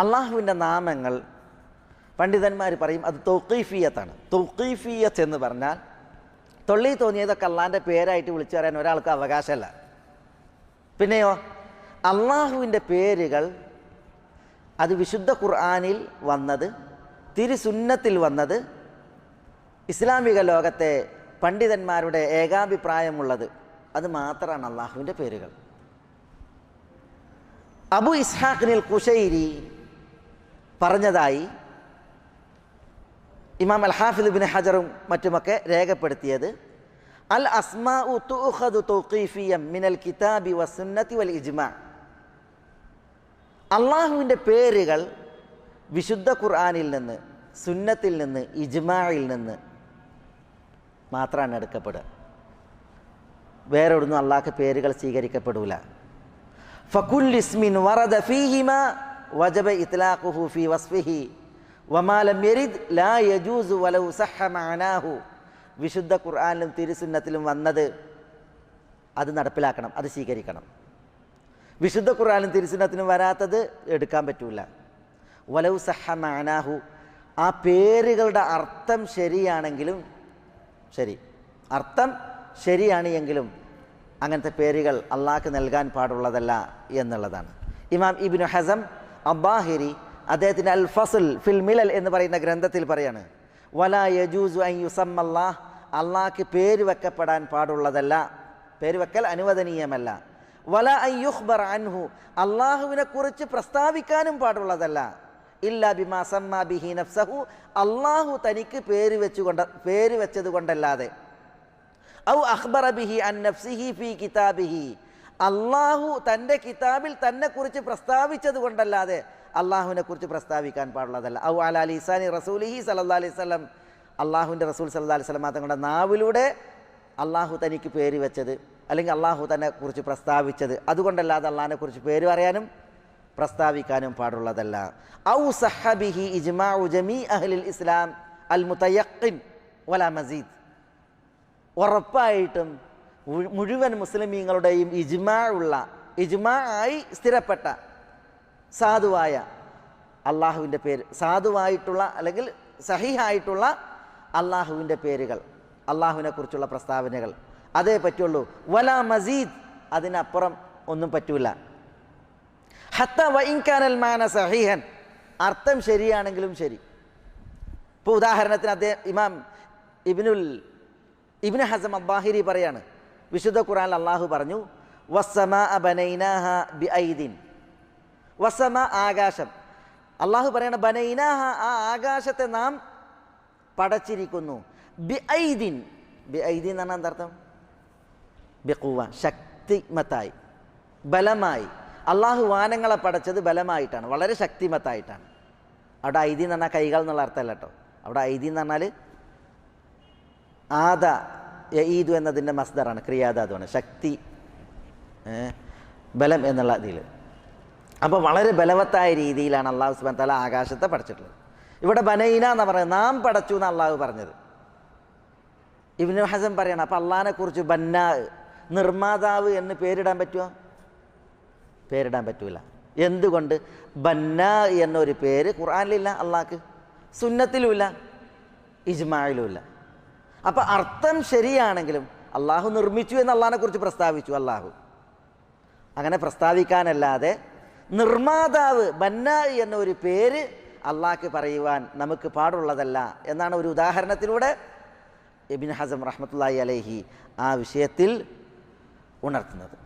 അള്ളാഹുവിന്റെ നാമങ്ങൾ പണ്ഡിതന്മാർ പറയും അത് തൗക്കീഫിയത്താണ് തൗക്കീഫിയത്ത് എന്ന് പറഞ്ഞാൽ തൊള്ളി തോന്നിയതൊക്കെ അള്ളാഹിന്റെ പേരായിട്ട് വിളിച്ചു പറയാൻ ഒരാൾക്ക് അവകാശമല്ല. പിന്നെയോ? അള്ളാഹുവിന്റെ പേരുകൾ അത് വിശുദ്ധ ഖുർആാനിൽ വന്നത് തിരുസുന്നത്തിൽ വന്നത് ഇസ്ലാമിക ലോകത്തെ പണ്ഡിതന്മാരുടെ ഏകാഭിപ്രായമുള്ളത്. അത് മാത്രമാണ് അള്ളാഹുവിന്റെ പേരുകൾ. അബു ഇസ്ഹാഖിനിൽ കുശൈരി പറഞ്ഞതായി ഇമാം അൽ ബിൻ ഹജറും മറ്റുമൊക്കെ രേഖപ്പെടുത്തിയത്. അൽ അസ്മാ മിനൽ കിതാബി വൽ അള്ളാഹുവിന്റെ പേരുകൾ വിശുദ്ധ ഖുർആാനിൽ നിന്ന് സുന്നത്തിൽ നിന്ന് ഇജ്മായിൽ നിന്ന് മാത്രമാണ് എടുക്കപ്പെടുക. വേറെ ഒന്നും അള്ളാഹ് പേരുകൾ സ്വീകരിക്കപ്പെടൂല. ഫകുൽ ഇസ്മിൻ വറദ ഫീഹിമ വജബ ഇത്ലാഖുഹു ഫി വസ്ഫിഹി. വമാലം യരിദ് ലാ യജൂസു വലൗ സഹ മഅനാഹു വിശുദ്ധ ഖുർആാനിലും തിരുസുന്നത്തിലും വന്നത് അത് നടപ്പിലാക്കണം അത് സ്വീകരിക്കണം. വിശുദ്ധ ഖുർആാനും തിരുസുന്നത്തിനും വരാത്തത് എടുക്കാൻ പറ്റൂല. വലൗ സഹ മാനാഹു. ആ പേരുകളുടെ അർത്ഥം ശരിയാണെങ്കിലും ശരി അർത്ഥം ശരിയാണ് എങ്കിലും അങ്ങനത്തെ പേരുകൾ അള്ളാഹ്ക്ക് നൽകാൻ പാടുള്ളതല്ല എന്നുള്ളതാണ്. ഇമാം ഇബിനു ഹസം അബ്ബാഹിരി അദ്ദേഹത്തിന്റെ അൽ ഫസൽ ഫിൽ മിലൽ എന്ന് പറയുന്ന ഗ്രന്ഥത്തിൽ പറയാണ് വലാ യജൂസു അൻ യുസമ്മല്ലാഹ് അള്ളാഹ്ക്ക് പേര് വെക്കപ്പെടാൻ പാടുള്ളതല്ല പേര് വെക്കൽ അനുവദനീയമല്ല. വല അയ്യുഹ്ബർ അൻഹു അള്ളാഹുവിനെ കുറിച്ച് പ്രസ്താവിക്കാനും പാടുള്ളതല്ല. ഇല്ലാ ബിമാ സമ്മ ബിഹി നഫ്സഹു അള്ളാഹു തനിക്ക് പേര് വെച്ചുകൊണ്ട് പേര് വെച്ചത് കൊണ്ടല്ലാതെ. ഔ അഖ്ബറ ബിഹി അൻ നഫ്സിഹി ഫി കിതാബിഹി അള്ളാഹു തന്റെ കിതാബിൽ തന്നെ കുറിച്ച് പ്രസ്താവിച്ചത് കൊണ്ടല്ലാതെ അള്ളാഹുവിനെ കുറിച്ച് പ്രസ്താവിക്കാൻ പാടുള്ളതല്ല. ഔ അല ലിസാനി റസൂലിഹി സല്ലാ അലൈഹി സ്വലം അള്ളാഹുവിന്റെ റസൂൽ സല്ലാ അലൈഹി സ്വലം തങ്ങളുടെ നാവിലൂടെ അള്ളാഹു തനിക്ക് പേര് വെച്ചത് അല്ലെങ്കിൽ അള്ളാഹു തന്നെ കുറിച്ച് പ്രസ്താവിച്ചത്. അതുകൊണ്ടല്ലാതെ അള്ളാഹിനെ കുറിച്ച് പേര് പറയാനും പ്രസ്താവിക്കാനും പാടുള്ളതല്ല. ഔ സഹബിഹി ഇജ്മാഉ ജമീ അഹ്ലിൽ ഇസ്ലാം അൽ മുതയഖിൻ വലാ മസീദ്. ഉറപ്പായിട്ടും മുഴുവൻ മുസ്ലിമീങ്ങളുടെയും ഇജ്മാ ഉള്ള ഇജ്മാ ആയി സ്ഥിരപ്പെട്ട സാധുവായ അള്ളാഹുവിന്റെ പേര് സാധുവായിട്ടുള്ള അല്ലെങ്കിൽ സഹിഹായിട്ടുള്ള അള്ളാഹുവിന്റെ പേരുകൾ അള്ളാഹുവിനെ കുറിച്ചുള്ള പ്രസ്താവനകൾ. അതേ പറ്റുള്ളൂ. വല മസീദ് അതിനപ്പുറം ഒന്നും പറ്റൂല. ഹത്ത വൈൻകാനൽ മാന സഹിഹൻ. അർത്ഥം ശരിയാണെങ്കിലും ശരി. ഇപ്പോൾ ഉദാഹരണത്തിന് അദ്ദേഹം ഇമാം ഇബിനുൽ ഇബിന് ഹസം അബ്ബാഹിരി പറയാണ് വിശുദ്ധ ഖുറാൻ അള്ളാഹു പറഞ്ഞു വസ്സമ ബനൈനാഹ ബി ഐദിൻ വസമ ആകാശം. അള്ളാഹു പറയണ ബനൈനാഹ ആ ആകാശത്തെ നാം പടച്ചിരിക്കുന്നു. ബി ഐദിൻ ബി ഐദിൻ എന്നാണ് എന്തർത്ഥം ബിഖുവ ശക്തിമത്തായി ബലമായി. അള്ളാഹു വാനങ്ങളെ പടച്ചത് ബലമായിട്ടാണ് വളരെ ശക്തിമത്തായിട്ടാണ്. അവിടെ ഐതി എന്ന് പറഞ്ഞാൽ കൈകൾ എന്നുള്ള അർത്ഥമല്ല കേട്ടോ. അവിടെ ഐതി എന്ന് പറഞ്ഞാൽ ആദ ഈദു എന്നതിന്റെ മസ്ദറാണ് ക്രിയാധാതുവാണ് ശക്തി ബലം എന്നുള്ള ഇതിൽ. അപ്പോൾ വളരെ ബലവത്തായ രീതിയിലാണ് അള്ളാഹു സുബാൻ തല ആകാശത്തെ പഠിച്ചിട്ടുള്ളത് ഇവിടെ ബനൈന എന്ന് പറയുന്നത് നാം പടച്ചു എന്ന് അള്ളാഹു പറഞ്ഞത്. ഇബിനു ഹസൻ പറയണം അപ്പം അള്ളാഹിനെക്കുറിച്ച് ബന്ന നിർമ്മാതാവ് എന്ന് പേരിടാൻ പറ്റുമോ പേരിടാൻ പറ്റൂല. എന്തുകൊണ്ട്? ബന്ന എന്നൊരു പേര് ഖുർആാനിലില്ല അള്ളാഹ്ക്ക്. സുന്നത്തിലുമില്ല ഇജ്മായിലുമില്ല. അപ്പം അർത്ഥം ശരിയാണെങ്കിലും അള്ളാഹു നിർമ്മിച്ചു എന്ന് അള്ളാഹിനെ കുറിച്ച് പ്രസ്താവിച്ചു അള്ളാഹു. അങ്ങനെ പ്രസ്താവിക്കാനല്ലാതെ നിർമ്മാതാവ് ബന്നായി എന്ന ഒരു പേര് അള്ളാഹ്ക്ക് പറയുവാൻ നമുക്ക് പാടുള്ളതല്ല എന്നാണ് ഒരു ഉദാഹരണത്തിലൂടെ എബിൻ ഹസം റഹ്മത്തുള്ളാഹി അലൈഹി ആ വിഷയത്തിൽ ഉണർത്തുന്നത്.